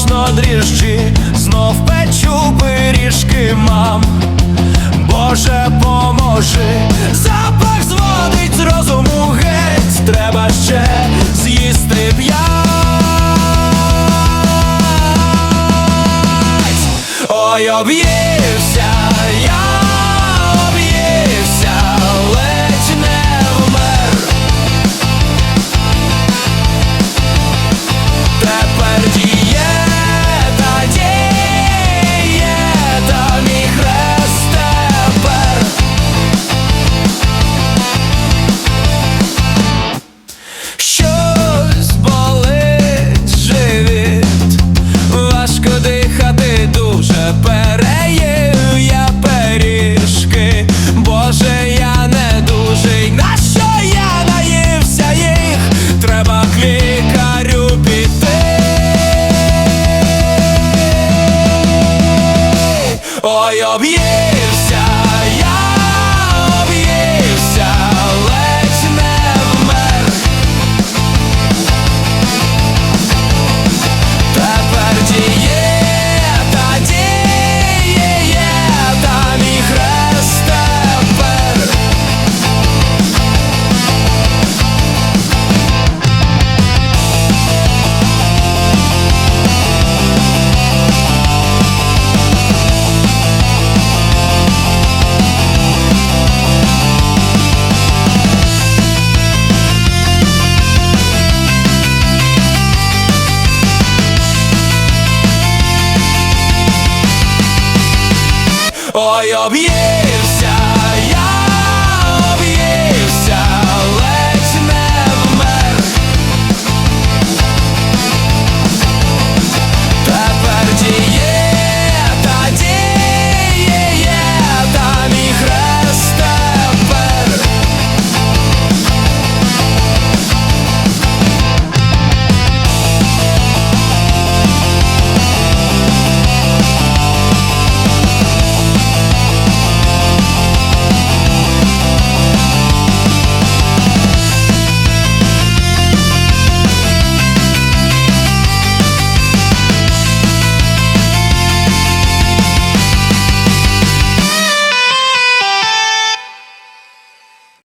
смачно дріжджі, знов печу пиріжки, мам. Боже, поможи, запах зводить з розуму геть, треба ще з'їсти п'ять. Ой, об'ївся, Ой, об'ївся, я Ой, об'є